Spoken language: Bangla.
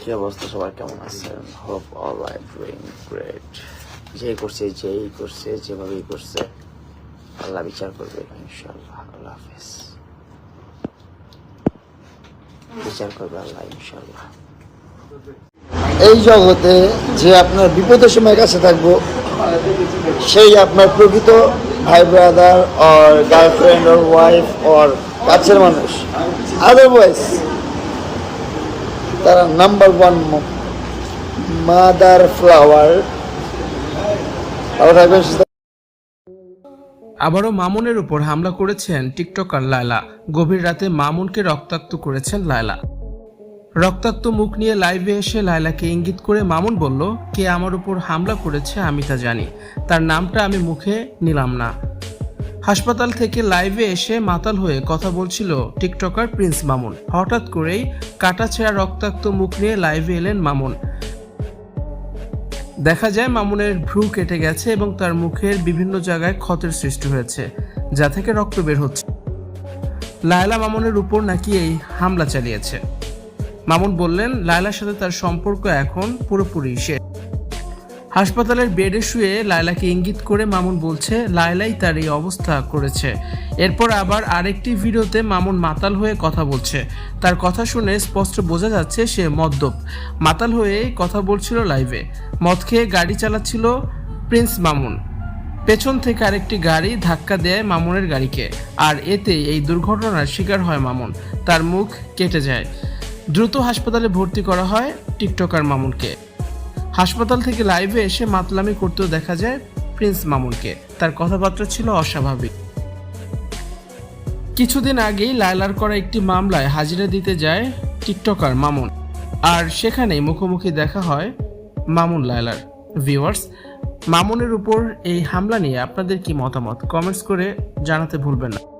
কি অবস্থা? সবার কেমন আছেন? Hope all I doing great যেই করছে যেই করছে, যেভাবেই করছে, আল্লাহ বিচার করবে ইনশাল্লাহ আল্লাহ হাফেজ। বিচার করবে আল্লাহ ইনশাল্লাহ এই জগতে যে আপনার বিপদের সময় কাছে থাকব, সেই আপনার প্রকৃত ভাই brother or girlfriend or wife or কাছের মানুষ। আদারওয়াইজ তারা নাম্বার ওয়ান মাদার ফ্লাওয়ার আবারও মামুনের উপর হামলা করেছেন টিকটকার লায়লা। গভীর রাতে মামুনকে রক্তাক্ত করেছেন লায়লা। রক্তাক্ত মুখ নিয়ে লাইভে এসে লায়লাকে ইঙ্গিত করে মামুন বলল, কে আমার উপর হামলা করেছে আমি তা জানি। তার নামটা আমি মুখে নিলাম না। হাসপাতাল থেকে লাইভে এসে মাতাল হয়ে কথা বলছিল টিকটকার প্রিন্স মামুন। হঠাৎ করেই কাটাছেঁড়া রক্তাক্ত মুখ নিয়ে লাইভে এলেন মামুন। দেখা যায় মামুনের ভ্রু কেটে গেছে এবং তার মুখের বিভিন্ন জায়গায় ক্ষতের সৃষ্টি হয়েছে, যা থেকে রক্ত বের হচ্ছে। লায়লা মামুনের উপর নাকি এই হামলা চালিয়েছে। মামুন বললেন, লায়লার সাথে তার সম্পর্ক এখন পুরোপুরি শেষ। হাসপাতালের বেডে শুয়ে লায়লাকে ইঙ্গিত করে মামুন বলছে, লায়লাই তার এই অবস্থা করেছে। এরপর আবার আরেকটি ভিডিওতে মামুন মাতাল হয়ে কথা বলছে। তার কথা শুনে স্পষ্ট বোঝা যাচ্ছে সে মদ্যপ। মাতাল হয়ে কথা বলছিল লাইভে। মদ খেয়ে গাড়ি চালাচ্ছিল প্রিন্স মামুন। পেছন থেকে আরেকটি গাড়ি ধাক্কা দেয় মামুনের গাড়িকে। আর এতে এই দুর্ঘটনার শিকার হয় মামুন। তার মুখ কেটে যায়। দ্রুত হাসপাতালে ভর্তি করা হয় টিকটকার মামুনকে। হাসপাতাল থেকে লাইভে এসে মাতলামি করতেও দেখা যায় প্রিন্স মামুনকে। তার কথাবার্তা ছিল অস্বাভাবিক। কিছুদিন আগেই লায়লার করা একটি মামলায় হাজিরা দিতে যায় টিকটকার মামুন। আর সেখানেই মুখোমুখি দেখা হয় মামুন লায়লার। ভিউয়ার্স, মামুনের উপর এই হামলা নিয়ে আপনাদের কি মতামত? কমেন্টস করে জানাতে ভুলবেন না।